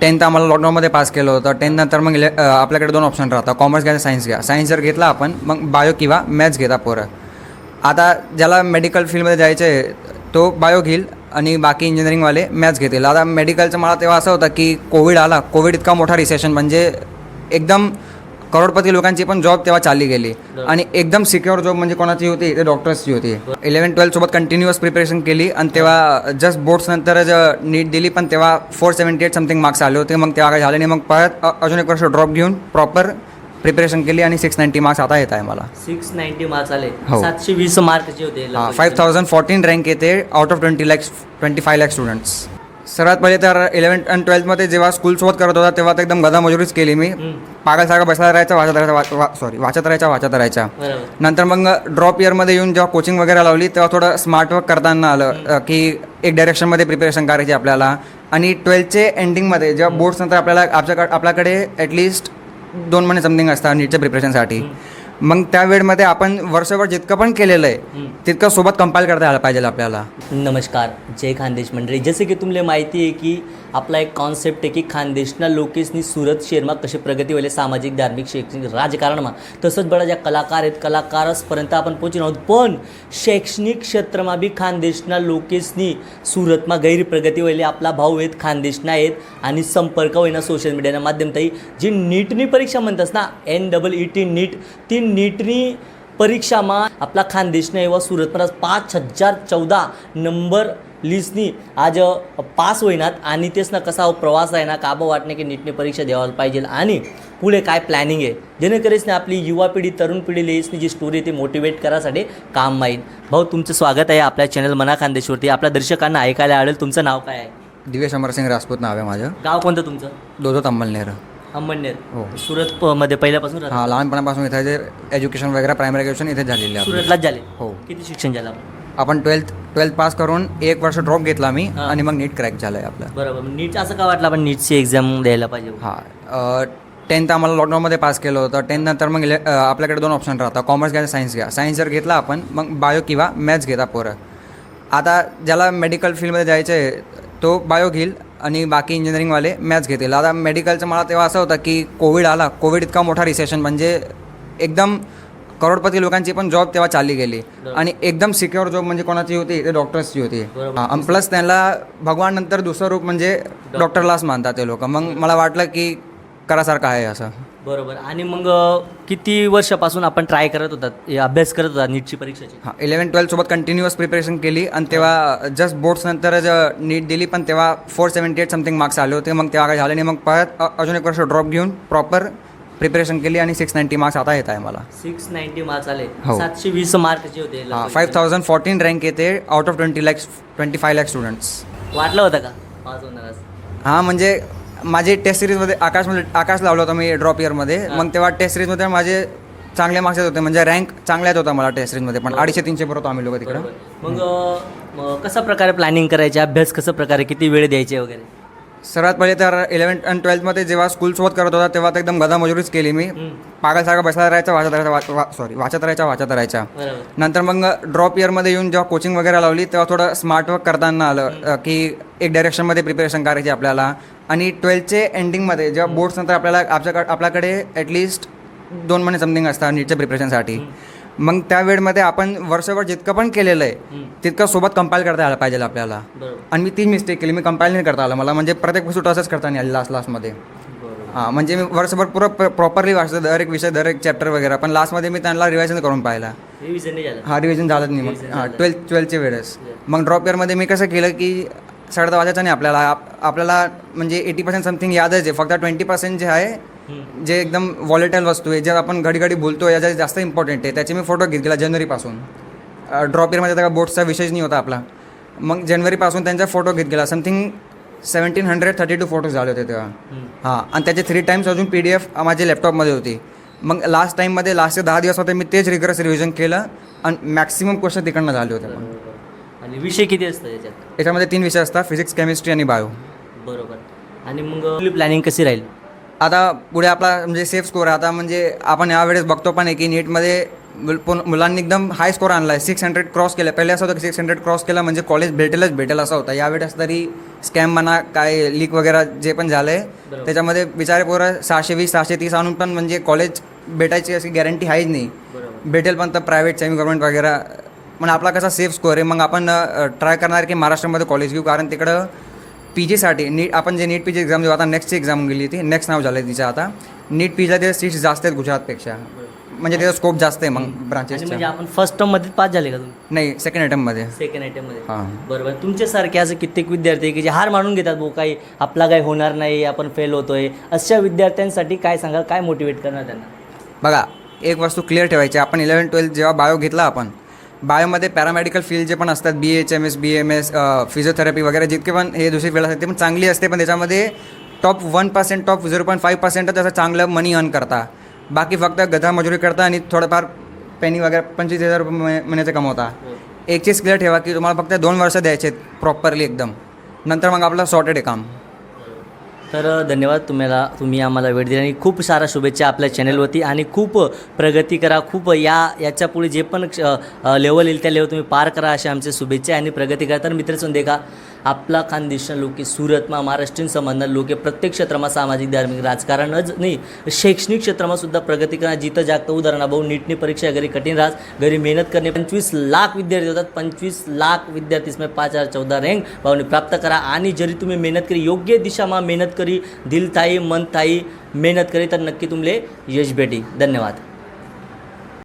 Tenth आम्हाला लॉकडाऊनमध्ये pass केलं होतं. टेन्थ नंतर मग इले आपल्याकडे दोन ऑप्शन राहतात. कॉमर्स घ्या सायन्स घ्या. सायन्स जर घेतला आपण मग बायो किंवा मॅथ्स घेता पोरं. आता ज्याला मेडिकल फील्डमध्ये जायचं आहे तो बायो घेईल आणि बाकी इंजिनिअरिंगवाले मॅथ्स घेतील. आता मेडिकलचं मला तेव्हा असं होतं की कोविड आला. कोविड इतका मोठा रिसेशन म्हणजे एकदम करोडपती लोकांची पण जॉब तेव्हा चालली गेली. आणि एकदम सिक्युअर जॉब म्हणजे कोणाची होती? ते डॉक्टर्सची होती. इलेवन ट्वेल्थसोबत कंटिन्युअस प्रिपरेशन केली आणि तेव्हा जस्ट बोर्ड्स नंतरच नीट दिली पण तेव्हा four seventy eight something marks आले होते. मग तेव्हा काही झालं नाही. मग परत अजून एक वर्ष ड्रॉप घेऊन प्रॉपर प्रिपरेशन केली आणि सिक्स नाईन्टी मार्क्स आता येत आहे मला. सिक्स नाईन्टी मार्क्स आले. हो. सातशे वीस मार्कचे होते. फाईव्ह थाउजंड फोर्टीन रँक येते. Out of twenty lakhs twenty five lakh students सर्वात पहिले तर इलेवन आणि ट्वेल्थमध्ये जेव्हा स्कूलसोबत करत होता तेव्हा तर एकदम गदा मजुरीच केली मी. पागलसारखा बसला राहायचा वाचत राहायचा सॉरी वाचत राहायचा वाचत राहायचा. नंतर मग ड्रॉप इयरमध्ये येऊन जेव्हा कोचिंग वगैरे लावली तेव्हा थोडं स्मार्ट वर्क करताना आलं की एक डायरेक्शनमध्ये प्रिपरेशन करायची आपल्याला. आणि ट्वेल्थचे एंडिंगमध्ये जेव्हा बोर्ड्स नंतर आपल्याला आपल्याकडे आपल्याकडे ॲटलिस्ट दोन महिने समथिंग असतात नीटच्या प्रिपरेशनसाठी मग त्या वेळमध्ये आपण वर्षभर जितकं पण केलेलं आहे. तितकं सोबत कंपाईल करता आलं पाहिजे आपल्याला नमस्कार जय खानदेश मंडळी जसे की तुमले माहिती आहे की आपला एक कॉन्सेप्ट आहे की खानदेशना लोकेसनी सुरत शहरमा कसे प्रगती व्हायला सामाजिक धार्मिक शैक्षणिक राजकारणमा. तसंच बडा ज्या कलाकार आहेत कलाकारसपर्यंत आपण पोहोचून आहोत. पण शैक्षणिक क्षेत्रमा बी खानदेशना लोकेसनी सुरतमा गैरप्रगती प्रगती आपला भाऊ आहेत खानदेशना आहेत आणि संपर्क होईना सोशल मीडियाना माध्यमताई जी नीटनी परीक्षा म्हणतात ना N double E T NEET ती नीटनी परीक्षा પરીક્ષામાં આપણા ખાનદેશના એવા સુરતના પાંચ હજાર ચૌદા નંબર લીસની आज पास होईनात. आणि तेच ना कसा प्रवास आहे ना काबा वाटणे की नीटने परीक्षा द्यायला पाहिजे. आणि पुढे काय प्लॅनिंग आहे? जेणेकरीसने आपली युवा पिढी तरुण पिढी लेसनी जी स्टोरी ती मोटिवेट करासाठी काम माहीत. भाऊ तुमचं स्वागत आहे आपल्या चॅनल मना खानदेशवरती. आपल्या दर्शकांना ऐकायला आवडेल. तुमचं नाव काय आहे? दिवेश अमरसिंग राजपूत नाव आहे माझं. गाव कोणतं तुमचं? दोधो अंमलनेर अंबनेर हो. सुरत प- मध्ये पहिल्यापासून राहता? हां लहानपणापासून इथे जे एज्युकेशन वगैरे प्रायमरी एज्युकेशन इथे झालेले आहे. सुरतलाच झाले. हो. किती शिक्षण झालं आपलं? आपण ट्वेल्थ ट्वेल्थ पास करून एक वर्ष ड्रॉप घेतला मी हां. आणि मग नीट क्रॅक झालं आहे आपलं. बरोबर. नीट असं का वाटलं आपण नीटची एक्झाम द्यायला पाहिजे? हां. टेन्थ आम्हाला लॉकडाऊनमध्ये पास केलं होतं. टेन्थ नंतर मग इले अ, आपल्याकडे दोन ऑप्शन राहतात. कॉमर्स घ्या सायन्स घ्या. सायन्स जर घेतला आपण मग बायो किंवा मॅथ्स घेता पोरं. आता ज्याला मेडिकल फील्डमध्ये जायचं आहे तो बायो घेईल. आणि बाकी इंजिनिअरिंगवाले मॅथ्स घेतील. आता मेडिकलचं मला तेव्हा असं होतं की कोविड आला. कोविड इतका मोठा रिसेशन म्हणजे एकदम करोडपती लोकांची पण जॉब तेव्हा चालली गेली. आणि एकदम सिक्युअर जॉब म्हणजे कोणाची होती? ते डॉक्टर्सची होती. हां प्लस त्यांना भगवान नंतर दुसरं रूप म्हणजे डॉक्टरलाच मानतात ते लोक. मग मला वाटलं की करासारखं आहे असं. बरोबर. आणि मग किती वर्षापासून आपण ट्राय करत होतात हे अभ्यास करत होता नीटची परीक्षेची? हां इलेवन ट्वेल्थसोबत कंटिन्युअस प्रिपरेशन केली आणि तेव्हा जस्ट बोर्ड्स नंतरच नीट दिली पण तेव्हा four seventy eight something marks आले होते. मग तेव्हा काही झालं नाही. मग परत अजून एक वर्ष ड्रॉप घेऊन प्रॉपर प्रिपरेशन केली आणि सिक्स नाईन्टी मार्क्स आता येत आहे मला. सिक्स नाईन्टी मार्क्स आले. हो. सातशे वीस मार्कचे होते. फाईव्ह थाउजंड फोर्टीन रँक येते. Out of twenty lakhs twenty five lakh students वाटलं होतं का? पास होणार असं? हां म्हणजे माझे टेस्ट सिरीजमध्ये आकाशमध्ये आकाश लावलं होतं मी ड्रॉप इयरमध्ये. मग तेव्हा टेस्ट सिरीजमध्ये माझे चांगले मार्क्स येत होते. म्हणजे रँक चांगला येत होता मला टेस्ट सिरीजमध्ये पण अडीचशे तीनशे बरोबर आम्ही लोक तिकडं. मग कशा प्रकारे प्लॅनिंग करायचे? अभ्यास कशा प्रकारे? किती वेळ द्यायचे वगैरे? सर्वात पहिले तर इलेवन आणि ट्वेल्थमध्ये जेव्हा स्कूलसोबत करत होता तेव्हा तर एकदम गदा मजुरीच केली मी. पागलसारखा बसला राहायचा वाचत राहायचा सॉरी वाचत राहायचा वाचत राहायचा. नंतर मग ड्रॉप इयरमध्ये येऊन जेव्हा कोचिंग वगैरे लावली तेव्हा थोडं स्मार्ट वर्क करताना आलं की एक डायरेक्शनमध्ये प्रिपरेशन करायची आपल्याला. आणि ट्वेल्थचे एंडिंगमध्ये जेव्हा बोर्ड्स नंतर आपल्याला आपल्याकडे आपल्याकडे ॲटलिस्ट दोन महिने समथिंग असतात नीटच्या प्रिपरेशनसाठी मग त्या वेळमध्ये आपण वर्षभर जितकं पण केलेलं आहे. तितकं सोबत कंपाईल करता आलं पाहिजे आपल्याला. आणि मी ती मिस्टेक केली मी कंपाईल नाही करता आलं मला म्हणजे प्रत्येक वस्तू असंच करता नाही आली लास्ट लास्टमध्ये हां म्हणजे मी वर्षभर पुरं प्रॉपरली वाचतो दर एक विषय दर एक चॅप्टर वगैरे पण लास्टमध्ये मी त्यांना रिवायझन करून पाहिला. रिव्हिजन झालं. हा रिव्हिजन झालंच नाही मग. हां झालं. ट्वेल्थ ट्वेल्थच्या वेळेस. मग ड्रॉप इयरमध्ये मी कसं केलं की सगळं तर वाचायचं नाही आपल्याला. आप- आपल्याला म्हणजे एटी पर्सेंट समथिंग यादच आहे फक्त ट्वेंटी पर्सेंट जे आहे. जे एकदम वॉलेटाईल वस्तू आहे जे आपण घडी घडी बोलतो याच्या जास्त इम्पॉर्टंट आहे. त्याचे मी फोटो घेतला जानेवारीपासून. ड्रॉप इयरमध्ये त्या बोर्डचा विषयच नाही होता आपला. मग जानेवारीपासून त्यांचा फोटो घेत गेला. Something seventeen hundred thirty two photos झाले होते तेव्हा. हां आणि त्याचे थ्री टाईम्स अजून पी डी एफ माझ्या लॅपटॉपमध्ये होती. मग लास्ट टाईममध्ये लास्टचे दहा दिवस होते मी तेच रिग्रस रिव्हिजन केलं आणि मॅक्सिमम क्वेश्चन तिकडनं झाले होते. पण. आणि विषय किती असतात याच्यात? याच्यामध्ये तीन विषय असतात फिजिक्स केमिस्ट्री आणि बायो बरोबर. आणि मग प्लॅनिंग कशी राहील? आता पुढे आपला म्हणजे सेफ स्कोर आहे. आता म्हणजे आपण यावेळेस बघतो पण आहे की नीटमध्ये मुल- पुन- मुलांनी एकदम हाय स्कोर आणला आहे सिक्स हंड्रेड क्रॉस केलं. पहिले असं होतं की सिक्स हंड्रेड क्रॉस केला म्हणजे कॉलेज भेटेलच भेटेल असं होतं. यावेळेस तरी स्कॅम म्हणा काय लीक वगैरे जे पण झालं आहे बरोबर. त्याच्यामध्ये बिचारे पोरं सहाशे वीस सहाशे तीस आणून पण म्हणजे कॉलेज भेटायची अशी गॅरंटी आहेच नाही. बरोबर. भेटेल पण तर प्रायव्हेट सेमी गव्हर्नमेंट वगैरे पण आपला कसा सेफ स्कोअर आहे. मग आपण ट्राय करणार की महाराष्ट्रामध्ये कॉलेज घेऊ. कारण तिकडं पी जीसाठी नीट आपण जे नीट पी जी एक्झाम देऊ आता नेक्स्टची एक्झाम गेली ती नेक्स्ट नाव झालं तिचं आता. नीट पीला ते सीट्स जास्त आहेत गुजरातपेक्षा. म्हणजे त्याचा स्कोप जास्त आहे मग आणि म्हणजे आपण फर्स्ट टर्ममध्ये पास झाले का तुम्ही? नाही सेकंड आयटममध्ये सेकंड आयटममध्ये हां. बरोबर. तुमच्यासारखे असं कित्येक विद्यार्थी की जे हार मानून घेतात भाऊ काही आपला काही होणार नाही आपण फेल होतोय. अशा विद्यार्थ्यांसाठी काय सांगाल? काय मोटिवेट करणार त्यांना? बघा एक वस्तू क्लिअर ठेवायची आपण इलेवन ट्वेल्थ जेव्हा बायो घेतला आपण बायोमध्ये पॅरामेडिकल फील्ड जे पण असतात B H M S B M S physiotherapy वगैरे जितके पण हे दुसरी फील्ड असतात ते पण चांगली असते पण त्याच्यामध्ये top one percent top zero point five percent त्याचं चांगलं मनी अर्न करता. बाकी फक्त गधा मजुरी करता आणि थोडंफार पेनी वगैरे पंचवीस हजार रुपये महि- महिन्याचे कमवता. एक चीज क्लिअर ठेवा की तुम्हाला फक्त दोन वर्ष द्यायचे प्रॉपरली एकदम. नंतर मग आपलं सॉर्टेड आहे काम. तर धन्यवाद तुम्हाला तुम्ही आम्हाला वेळ दिला आणि खूप साऱ्या शुभेच्छा आपल्या चॅनलवरती आणि खूप प्रगती करा. खूप या याच्यापुढे जे पण लेवल येईल त्या लेवल तुम्ही पार करा अशा आमच्या शुभेच्छा आणि प्रगती करा. तर मित्रचून देखा आपला खानदेशन लोके सुरतमा महाराष्ट्रीन समाजना लोके प्रत्येक क्षेत्रमा सामाजिक धार्मिक राजकारणच नाही. शैक्षणिक क्षेत्रमा सुद्धा प्रगती करणार जिथं जागतं उदाहरणाभाऊ नीटनी परीक्षा घरी कठीण राज घरी मेहनत करणे पंचवीस लाख विद्यार्थी होतात पंचवीस लाख विद्यार्थी पाच हजार चौदा रँक भावनी प्राप्त करा. आणि जरी तुम्ही मेहनत करी योग्य दिशामा मेहनत करी दिल थाई मन थाई मेहनत करी तर नक्की तुमले यश भेटी. धन्यवाद.